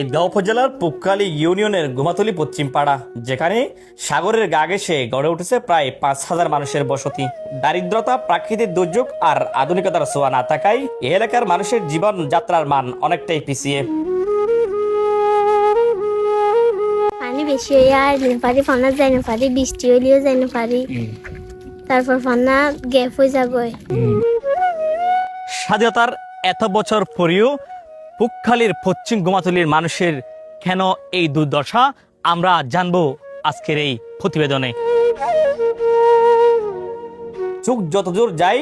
ঈদগাঁও উপজেলার পুক্কালি ইউনিয়নের গুমাতলি পশ্চিম পাড়া যেখানে সাগরের গা ঘেঁষে গড়ে উঠেছে প্রায় পাঁচ হাজার মানুষের বসতি। দারিদ্রতা প্রাকৃতিক দুর্যোগ আর আধুনিকতার ছোঁয়া না থাকায় এই এলাকার মানুষের জীবন যাত্রার মান অনেকটাই পিছিয়ে। পানি বেশি হয়ে আর পারি ফানা যাই না পারি বৃষ্টি হইলেও যাই না পারি তারপর ফানা গ্যাপ হয়ে স্বাধীনতার এত বছর পরেও পুকখালির পশ্চিম গোমাতলির মানুষের কেন এই দুর্দশা? আমরা জানব আজকের এই প্রতিবেদনে। চোখ যতদূর যাই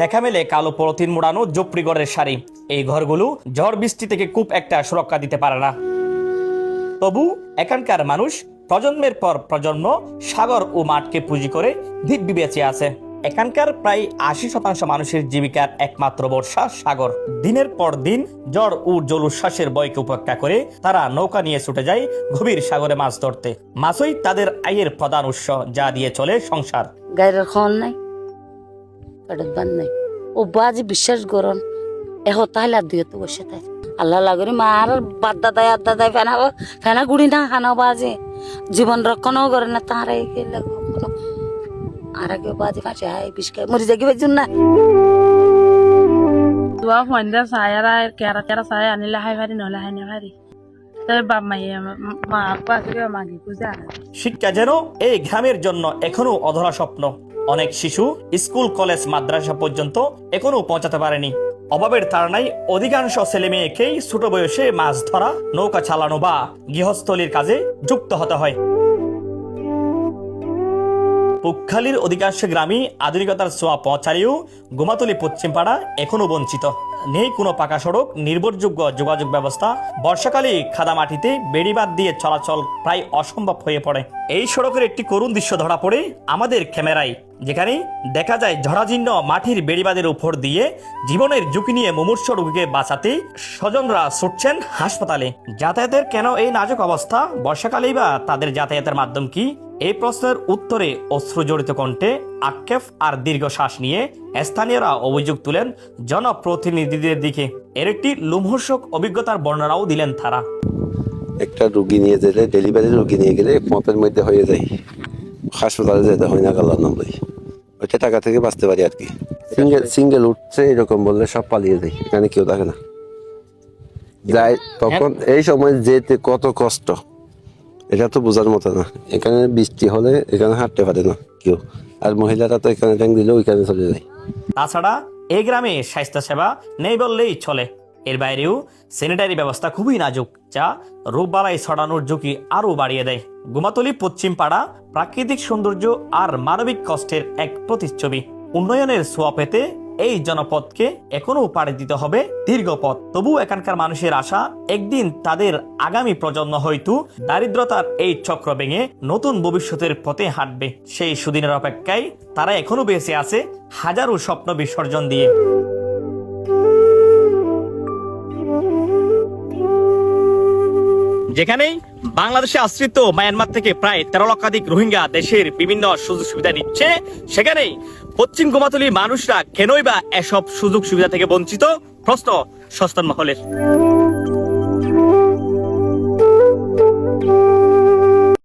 দেখা মেলে কালো পলিথিন মোড়ানো জপড়িগড়ের শাড়ি। এই ঘরগুলো ঝড় বৃষ্টি থেকে খুব একটা সুরক্ষা দিতে পারে না। তবু এখানকার মানুষ প্রজন্মের পর প্রজন্ম সাগর ও মাঠকে পুঁজি করে দিব্যি বেঁচে আছে। এখানকার প্রায় আশি শতাংশ মানুষের জীবিকার একমাত্র বর্ষা সাগর। দিনের পর দিন জ্বর ও জলোচ্ছ্বাসের বয়কে উপেক্ষা করে তারা নৌকা নিয়ে ছুটে যায় গভীর সাগরে মাছ ধরতে। মাছই তাদের আয়ের প্রধান উৎস যা দিয়ে চলে সংসার। গাইরের খন নাই বান নাই। ও বাজি বিশ্বাস করন এহ তাহলে আর দিয়ে তো বসে তাই আল্লাহ লাগরি মার বাদ্দা দেয় আদ্দা দেয় ফেনা ফেনা গুড়ি না খানা বাজে। জীবন রক্ষণও করে না তার গেলে কখনো আর আগে বাজি ফাঁসে হাই মরি যাগি না দোয়া ফন্দা সায়ারা কেরা কেরা সায়া আনিলে হাই ভারি নহলে হাই নেভারি তবে বাপ মাই মা আব্বা থেকে মাগি পূজা। শিক্ষা যেন এই গ্রামের জন্য এখনও অধরা স্বপ্ন। অনেক শিশু স্কুল কলেজ মাদ্রাসা পর্যন্ত এখনও পৌঁছাতে পারেনি। অভাবের তাড়নায় অধিকাংশ ছেলে মেয়েকেই ছোট বয়সে মাছ ধরা নৌকা চালানো বা গৃহস্থলীর কাজে যুক্ত হতে হয়। পুকখালির অধিকাংশ গ্রামই আধুনিকতার ছোঁয়া পৌঁছালেও গোমাতলি পশ্চিমপাড়া এখনও বঞ্চিত। নেই কোনো পাকা সড়ক, নির্ভরযোগ্য যোগাযোগ ব্যবস্থা। বর্ষাকালে খাদা মাটিতে বেড়িবাদ দিয়ে চলাচল প্রায় অসম্ভব হয়ে পড়ে। এই সড়কের একটি করুণ দৃশ্য ধরা পড়ে আমাদের ক্যামেরায়, যেখানে দেখা যায় ঝড়াজীর্ণ মাটির বেড়িবাদের উপর দিয়ে জীবনের ঝুঁকি নিয়ে মুমূর্ষ রোগীকে বাঁচাতে স্বজনরা ছুটছেন হাসপাতালে। যাতায়াতের কেন এই নাজুক অবস্থা? বর্ষাকালেই বা তাদের যাতায়াতের মাধ্যম কি? এই প্রশ্নের উত্তরে অশ্রুজড়িত কণ্ঠে আক্ষেপ আর দীর্ঘশ্বাস নিয়ে স্থানীয়রা অভিযোগ তুলেন জনপ্রতিনিধিদের দিকে। এর একটি লোমহর্ষক অভিজ্ঞতার বর্ণনাও দিলেন তারা। একটা রুগী নিয়ে গেলে ডেলিভারি রুগী নিয়ে গেলে পথের মধ্যে হয়ে যায় হাসপাতালে যেতে হয় না গালার নামলে ওইটা টাকা থেকে বাঁচতে পারি আর কি। সিঙ্গেল সিঙ্গেল উঠছে এরকম বললে সব পালিয়ে যায় এখানে কেউ থাকে না। যায় তখন এই সময় যেতে কত কষ্ট। এটা তো বোঝার মতো না। এখানে বৃষ্টি হলে এখানে হাঁটতে পারে না কেউ। আর মহিলারা তো এখানে ট্যাঙ্ক দিলে ওইখানে চলে যায়। তাছাড়া এই গ্রামে স্বাস্থ্যসেবা নেই বললেই চলে। এর বাইরেও স্যানিটারি ব্যবস্থা খুবই নাজুক, যা রোগবালাই ছড়ানোর ঝুঁকি আরও বাড়িয়ে দেয়। গুমাতলি পশ্চিম পাড়া প্রাকৃতিক সৌন্দর্য আর মানবিক কষ্টের এক প্রতিচ্ছবি। উন্নয়নের ছোঁয়া পেতে এই জনপদকে এখনও পাড়ি দিতে হবে দীর্ঘ পথ। তবু এখানকার মানুষের আশা, একদিন তাদের আগামী প্রজন্ম হয়তো দারিদ্রতার এই চক্র ভেঙে নতুন ভবিষ্যতের পথে হাঁটবে। সেই সুদিনের অপেক্ষায় তারা এখনও বেঁচে আছে হাজারো স্বপ্ন বিসর্জন দিয়ে। যেখানেই বাংলাদেশে আশ্রিত মায়ানমার থেকে প্রায় তেরো লক্ষাধিক রোহিঙ্গা দেশের বিভিন্ন সুযোগ সুবিধা নিচ্ছে, সেখানেই পশ্চিম গোমাতলি মানুষরা কেনই বা এসব সুযোগ সুবিধা থেকে বঞ্চিত? প্রশ্ন সস্তান মহলের।